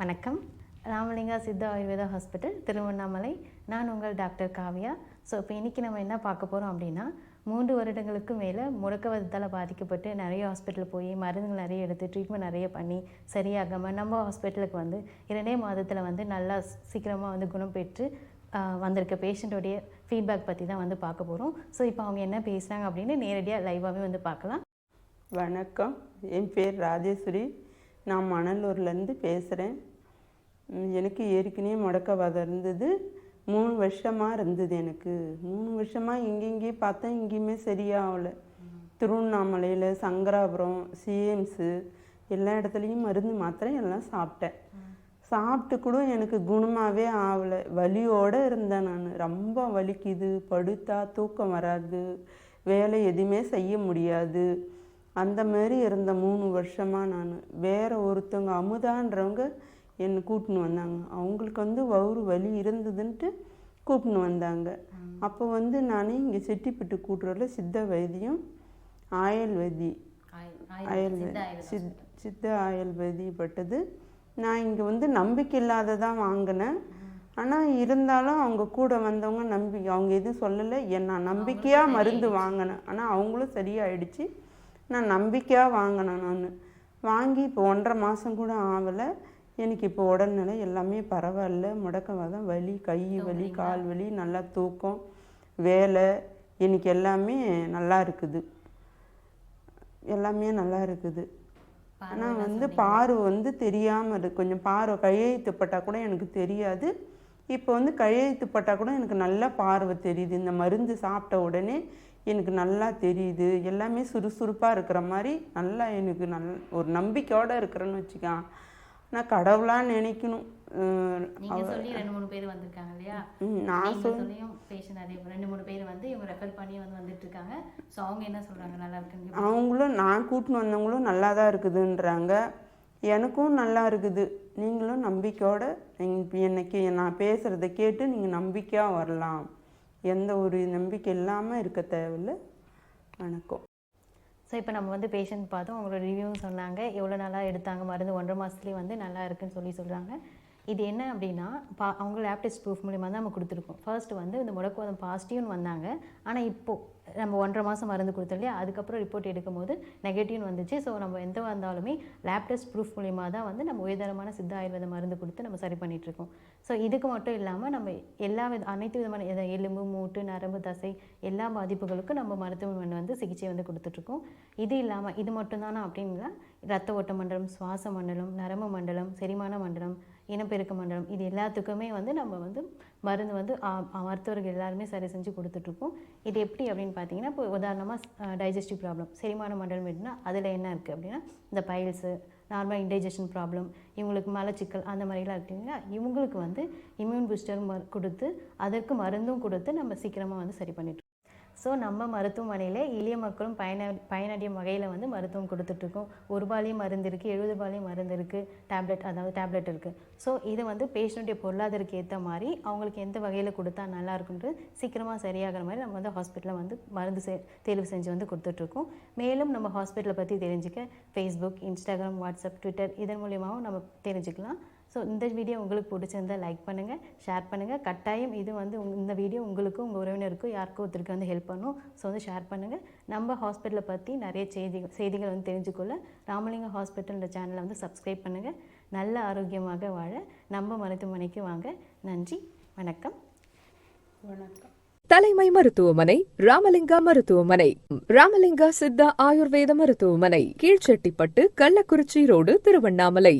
வணக்கம். ராமலிங்கா சித்த ஆயுர்வேதா ஹாஸ்பிட்டல் திருவண்ணாமலை. நான் உங்கள் டாக்டர் காவியா. ஸோ இப்போ இன்றைக்கி நம்ம என்ன பார்க்க போகிறோம் அப்படின்னா மூன்று வருடங்களுக்கு மேலே முடக்கவாதத்தால் பாதிக்கப்பட்டு நிறைய ஹாஸ்பிட்டல் போய் மருந்துகள் நிறைய எடுத்து ட்ரீட்மெண்ட் நிறைய பண்ணி சரியாகாமல் நம்ம ஹாஸ்பிட்டலுக்கு வந்து இரண்டே மாதத்தில் வந்து நல்லா சீக்கிரமாக வந்து குணம் பெற்று வந்திருக்க பேஷண்ட்டோடைய ஃபீட்பேக் பற்றி தான் வந்து பார்க்க போகிறோம் ஸோ இப்போ அவங்க என்ன பேசுகிறாங்க அப்படின்னு நேரடியாக லைவாகவே வந்து பார்க்கலாம். வணக்கம். என் பேர் ராஜேஸ்வரி. நான் மணலூர்லேருந்து பேசுகிறேன் எனக்கு ஏற்கனவே முடக்கவாதம் இருந்தது. மூணு வருஷமாக இருந்தது எனக்கு. மூணு வருஷமாக இங்கெங்கே பார்த்தா எங்கேயுமே சரியாகலை. திருவண்ணாமலையில் சங்கராபுரம் சிஎம்ஸு எல்லா இடத்துலையும் மருந்து மாத்திரை எல்லாம் சாப்பிட்டேன். சாப்பிட்டு கூட எனக்கு குணமாகவே ஆகலை. வலியோடு இருந்தேன் நான். ரொம்ப வலிக்குது. படுத்தா தூக்கம் வராது. வேலை எதுவுமே செய்ய முடியாது. அந்த மாதிரி இருந்த மூணு வருஷமாக நான். வேற ஒருத்தவங்க அமுதான்றவங்க என்னை கூட்டின்னு வந்தாங்க. அவங்களுக்கு வந்து வவுறு வலி இருந்ததுன்ட்டு கூப்பின்னு வந்தாங்க. அப்போ வந்து நான் இங்கே செட்டிப்பட்டு கூட்டுறோல சித்த வைத்தியம் ஆயுர்வேதி. ஆயுர்வேதி சித் சித்த ஆயுர்வேதி பட்டது நான் இங்கே வந்து நம்பிக்கை இல்லாததான் வாங்கினேன். ஆனால் இருந்தாலும் அவங்க கூட வந்தவங்க நம்பி அவங்க எதுவும் சொல்லலை. என் நான் நம்பிக்கையாக மருந்து வாங்கினேன். ஆனால் அவங்களும் சரியாயிடுச்சு. நான் நம்பிக்கையாக வாங்கினேன் நான். வாங்கி இப்போ ஒன்றரை மாதம் கூட ஆகலை. எனக்கு இப்போ உடல்நிலை எல்லாமே பரவாயில்ல. முடக்கவாதம் வலி கை வலி கால் வலி நல்லா தூக்கம் வேலை எனக்கு எல்லாமே நல்லா இருக்குது. எல்லாமே நல்லா இருக்குது. ஆனால் வந்து பார்வை வந்து தெரியாமல் இருக்கு கொஞ்சம் பார்வை கையெழுத்து பட்டால் கூட எனக்கு தெரியாது. இப்போ வந்து கையெழுத்து பட்டால் கூட எனக்கு நல்லா பார்வை தெரியுது. இந்த மருந்து சாப்பிட்ட உடனே எனக்கு நல்லா தெரியுது. எல்லாமே சுறுசுறுப்பாக இருக்கிற மாதிரி நல்லா எனக்கு நல் ஒரு நம்பிக்கையோடு இருக்கிறேன்னு வச்சுக்கான் நான் கடவுளாக நினைக்கணும். ரெண்டு மூணு பேர் வந்திருக்காங்க இல்லையா? நான் சொல்லியும் பேஷண்ட் ரெண்டு மூணு பேர் வந்து இவங்க ரெஃபர் பண்ணி வந்து வந்துட்டு இருக்காங்க. ஸோ அவங்க என்ன சொல்றாங்க? நல்லா அவங்களும் நான் கூட்டின்னு வந்தவங்களும் நல்லா தான் இருக்குதுன்றாங்க. எனக்கும் நல்லா இருக்குது. நீங்களும் நம்பிக்கையோட என்னைக்கு நான் பேசுகிறத கேட்டு நீங்கள் நம்பிக்கையாக வரலாம். எந்த ஒரு நம்பிக்கை இல்லாமல் இருக்க தேவையில்ல. வணக்கம். ஸோ இப்போ நம்ம வந்து பேஷண்ட் பார்த்தோம். அவங்களோட ரிவ்யூவும் சொன்னாங்க. எவ்வளோ நாளாக எடுத்தாங்க? மருந்து ஒன்றரை மாதத்துலேயே வந்து நல்லா இருக்குன்னு சொல்லி சொல்கிறாங்க இது என்ன அப்படின்னா பா அவங்க லேப் டெஸ்ட் ப்ரூஃப் மூலிமா தான் நம்ம கொடுத்துருக்கோம். ஃபர்ஸ்ட் வந்து இந்த முடக்குவாதம் பாசிட்டிவ்னு வந்தாங்க. ஆனால் இப்போது நம்ம ஒன்றரை மாதம் மருந்து கொடுத்தோம் இல்லையா? அதுக்கப்புறம் ரிப்போர்ட் எடுக்கும்போது நெகட்டிவ்னு வந்துச்சு. ஸோ நம்ம எந்த வந்தாலுமே லேப் டெஸ்ட் ப்ரூஃப் மூலிமா தான் வந்து நம்ம உயர்தரமான சித்த ஆயுர்வேத மருந்து கொடுத்து நம்ம சரி பண்ணிகிட்ருக்கோம் இருக்கோம் ஸோ இதுக்கு மட்டும் இல்லாமல் நம்ம எல்லா வித அனைத்து விதமான எத- எலும்பு மூட்டு நரம்பு தசை எல்லா பாதிப்புகளுக்கும் நம்ம மருத்துவமனை வந்து சிகிச்சை வந்து கொடுத்துட்ருக்கோம் இது இல்லாமல் இது மட்டும்தானா அப்படின்னா ரத்த ஓட்ட மண்டலம் சுவாச மண்டலம் நரம்பு மண்டலம் செரிமான மண்டலம் இனப்பெருக்க மண்டலம் இது எல்லாத்துக்குமே வந்து நம்ம வந்து மருந்து வந்து மருத்துவர்கள் எல்லாருமே சரி செஞ்சு கொடுத்துட்ருக்கோம். இது எப்படி அப்படின்னு பார்த்தீங்கன்னா இப்போ உதாரணமாக டைஜஸ்டிவ் ப்ராப்ளம் செரிமான மண்டலம் எப்படின்னா அதில் என்ன இருக்குது அப்படின்னா இந்த பைல்ஸு நார்மல் இன்டைஜஷன் ப்ராப்ளம் இவங்களுக்கு மலச்சிக்கல் அந்த மாதிரிலாம் இருக்கீங்கன்னா இவங்களுக்கு வந்து இம்யூன் பூஸ்டர் கொடுத்து அதற்கு மருந்தும் கொடுத்து நம்ம சீக்கிரமாக வந்து சரி பண்ணிட்டு ஸோ நம்ம மருத்துவமனையில் எளிய மக்களும் பயன பயனடையும் வகையில் வந்து மருத்துவம் கொடுத்துட்ருக்கோம். ஒரு ரூபாலையும் மருந்து இருக்குது எழுபது ரூபாலையும் மருந்து இருக்குது டேப்லெட் அதாவது டேப்லெட் இருக்குது ஸோ இது வந்து பேஷண்ட்டுடைய பொருளாதாரத்துக்கு ஏற்ற மாதிரி அவங்களுக்கு எந்த வகையில் கொடுத்தா நல்லா இருக்குன்றது சீக்கிரமாக சரியாகிற மாதிரி நம்ம வந்து ஹாஸ்பிட்டலில் வந்து மருந்து செ தேர்வு செஞ்சு வந்து கொடுத்துட்ருக்கோம். மேலும் நம்ம ஹாஸ்பிட்டலை பற்றி தெரிஞ்சுக்க ஃபேஸ்புக் இன்ஸ்டாகிராம் வாட்ஸ்அப் ட்விட்டர் இதன் மூலியமாகவும் நம்ம தெரிஞ்சுக்கலாம். ஸோ இந்த வீடியோ உங்களுக்கு பிடிச்சிருந்தா லைக் பண்ணுங்கள் ஷேர் பண்ணுங்கள் கட்டாயம் இது வந்து இந்த வீடியோ உங்களுக்கும் உங்கள் உறவினருக்கும் யாருக்கும் ஒருத்தருக்கு வந்து ஹெல்ப் பண்ணும். ஸோ வந்து ஷேர் பண்ணுங்கள் நம்ம ஹாஸ்பிட்டலை பற்றி நிறைய செய்திகள் செய்திகள் வந்து தெரிஞ்சுக்கொள்ள ராமலிங்க ஹாஸ்பிட்டல்ன்ற சேனலை வந்து சப்ஸ்கிரைப் பண்ணுங்கள் நல்ல ஆரோக்கியமாக வாழ நம்ம மருத்துவமனைக்கு வாங்க. நன்றி வணக்கம். வணக்கம். தலைமை மருத்துவமனை ராமலிங்கா மருத்துவமனை. ராமலிங்கா சித்தா ஆயுர்வேத மருத்துவமனை. கீழ்ச்செட்டிப்பட்டு கள்ளக்குறிச்சி ரோடு திருவண்ணாமலை.